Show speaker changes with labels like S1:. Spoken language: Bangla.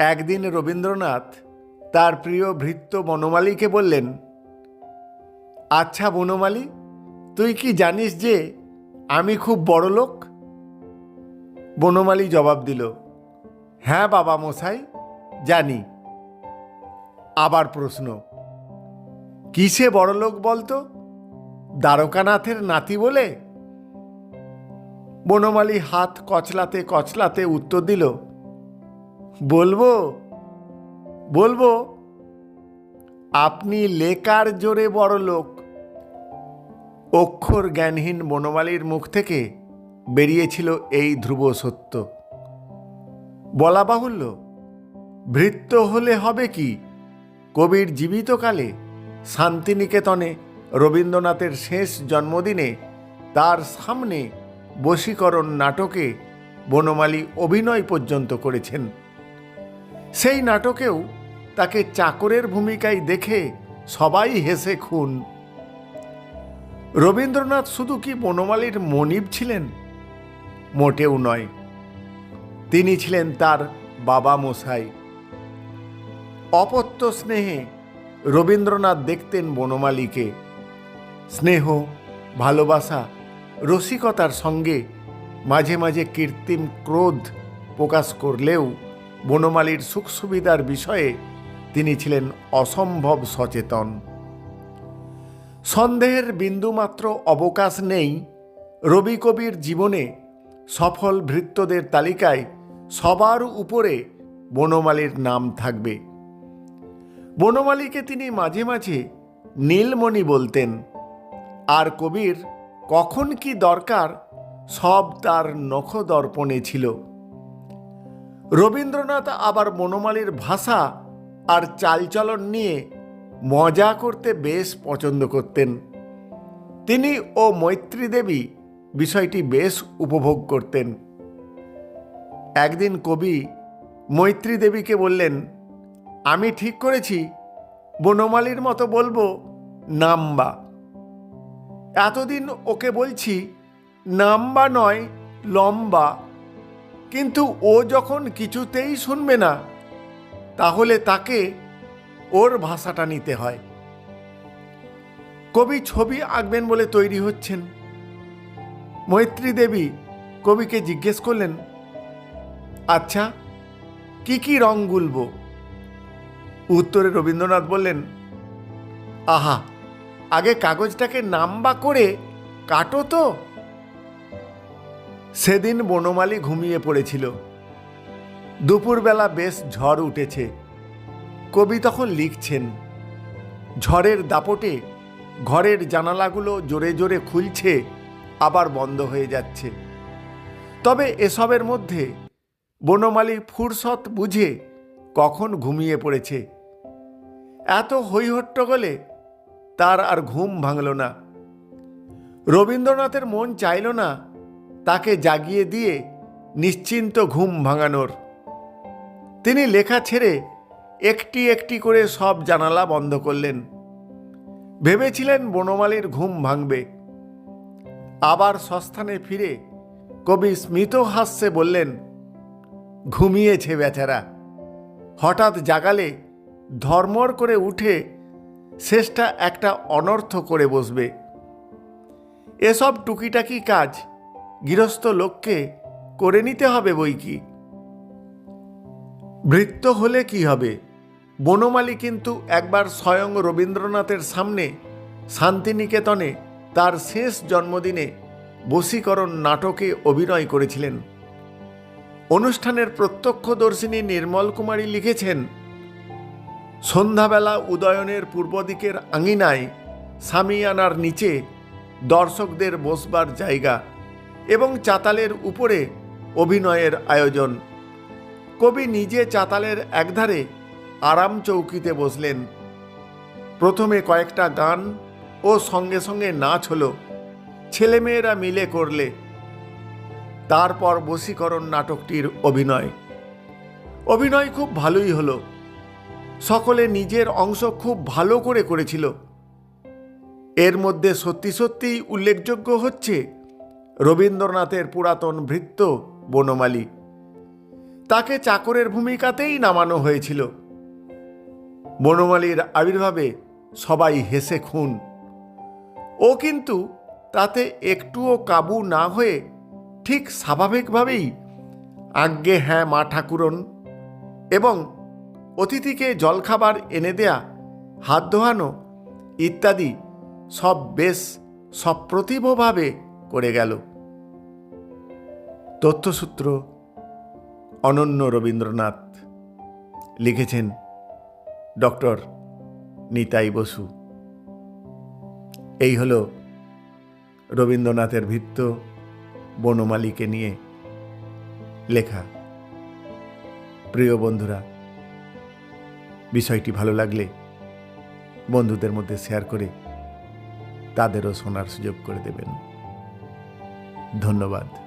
S1: একদিন রবীন্দ্রনাথ তার প্রিয় ভৃত্য বনমালীকে বললেন আচ্ছা বনমালী, তুই কি জানিস যে আমি খুব বড় লোক? বনমালী জবাব দিল হ্যাঁ বাবা মশাই, জানি। আবার প্রশ্ন, কিসে বড় লোক বলতো? দ্বারকানাথের নাতি বলে? বনমালী হাত কচলাতে কচলাতে উত্তর দিল বলব? বলব? আপনি লেকার জোরে বড় লোক অক্ষর জ্ঞানহীন বনমালীর মুখ থেকে বেরিয়েছিল এই ধ্রুব সত্য। বলা বাহুল্য, ভৃত্য হলে হবে কি? কবির জীবিতকালে শান্তিনিকেতনে রবীন্দ্রনাথের শেষ জন্মদিনে তার সামনে বশীকরণ নাটকে বনমালী অভিনয় পর্যন্ত করেছেন। সেই নাটকেও তাকে চাকরের ভূমিকায় দেখে সবাই হেসে খুন। রবীন্দ্রনাথ শুধু কি বনমালীর মনিব ছিলেন? মোটেও নয়। তিনি ছিলেন তার বাবা মশাই অপত্য স্নেহে রবীন্দ্রনাথ দেখতেন বনমালীকে। স্নেহ, ভালোবাসা, রসিকতার সঙ্গে মাঝে মাঝে কৃত্রিম ক্রোধ প্রকাশ করলেও বনমালীর সুখ সুবিধার বিষয়ে তিনি ছিলেন অসম্ভব সচেতন। সন্দেহের বিন্দুমাত্র অবকাশ নেই, রবি কবির জীবনে সফল ভৃত্যদের তালিকায় সবার উপরে বনমালীর নাম থাকবে। বনমালীকে তিনি মাঝে মাঝে নীলমণি বলতেন। আর কবির কখন কি দরকার সব তার নখদর্পণে ছিল। রবীন্দ্রনাথ আবার বনমালীর ভাষা আর চালচলন নিয়ে মজা করতে বেশ পছন্দ করতেন। তিনি ও মৈত্রী দেবী বিষয়টি বেশ উপভোগ করতেন। একদিন কবি মৈত্রী দেবীকে বললেন, আমি ঠিক করেছি বনমালীর মতো বলব, নাম্বা। এতদিন ওকে বলছি, নাম্বা নয়, লম্বা। কিন্তু ও যখন কিছুতেই শুনবে না, তাহলে তাকে ওর ভাষাটা নিতে হয়। কবি ছবি আঁকবেন বলে তৈরি হচ্ছেন। মৈত্রী দেবী কবিকে জিজ্ঞেস করলেন আচ্ছা কি কি রং গুলব? উত্তরে রবীন্দ্রনাথ বললেন, আহা, আগে কাগজটাকে নাম্বা করে কাটো তো। সেদিন বনমালী ঘুমিয়ে পড়েছিল। দুপুরবেলা বেশ ঝড় উঠেছে। কবি তখন লিখছেন, ঝড়ের দাপটে ঘরের জানালাগুলো জোরে জোরে খুলছে, আবার বন্ধ হয়ে যাচ্ছে। তবে এসবের মধ্যে বনমালী ফুরসত বুঝে কখন ঘুমিয়ে পড়েছে। এত হৈহট্টগোলে তার আর ঘুম ভাঙল না। রবীন্দ্রনাথের মন চাইল না তাকে জাগিয়ে দিয়ে নিশ্চিন্ত ঘুম ভাঙানোর। তিনি লেখা ছেড়ে একটি একটি করে সব জানালা বন্ধ করলেন। ভেবেছিলেন বনমালীর ঘুম ভাঙবে। আবার সস্থানে ফিরে কবি স্মিত হাস্যে বললেন, ঘুমিয়েছে বেচারা। হঠাৎ জাগালে ধর্মর করে উঠে শেষটা একটা অনর্থ করে বসবে। এসব টুকিটাকি কাজ গৃহস্থ লোককে করে নিতে হবে বই কি? বৃত্ত হলে কি হবে? বনমালী কিন্তু একবার স্বয়ং রবীন্দ্রনাথের সামনে শান্তিনিকেতনে তার শেষ জন্মদিনে বশীকরণ নাটকে অভিনয় করেছিলেন। অনুষ্ঠানের প্রত্যক্ষদর্শিনী নির্মল কুমারী লিখেছেন, সন্ধ্যাবেলা উদয়নের পূর্ব দিকের আঙিনায় সামিয়ানার নিচে দর্শকদের বসবার জায়গা। এবং চাতালের উপরে অভিনয়ের আয়োজন। কবি নিজে চাতালের একধারে আরাম চৌকিতে বসলেন। প্রথমে কয়েকটা গান ও সঙ্গে সঙ্গে নাচ হলো। ছেলেমেয়েরা মিলে করলে। তারপর বশীকরণ নাটকটির অভিনয়। অভিনয় খুব ভালোই হলো। সকলে নিজের অংশ খুব ভালো করে করেছিল। এর মধ্যে সত্যি সত্যিই উল্লেখযোগ্য হচ্ছে রবীন্দ্রনাথের পুরাতন ভৃত্য বনমালী। তাকে চাকরের ভূমিকাতেই নামানো হয়েছিল। বনমালীর আবির্ভাবে সবাই হেসে খুন। ও কিন্তু তাতে একটুও কাবু না হয়ে ঠিক স্বাভাবিকভাবেই আজ্ঞে হ্যাঁ মা ঠাকুরন এবং অতিথিকে জলখাবার এনে দেয়া, হাত ধোয়ানো ইত্যাদি সব বেশ সপ্রতিভভাবে করে গেল। তথ্যসূত্র অনন্য রবীন্দ্রনাথ লিখেছেন ডক্টর নিতাই বসু। এই হল রবীন্দ্রনাথের ভিত্ত বনমালীকে নিয়ে লেখা। প্রিয় বন্ধুরা, বিষয়টি ভালো লাগলে বন্ধুদের মধ্যে শেয়ার করে তাদেরও শোনার সুযোগ করে দেবেন। ধন্যবাদ।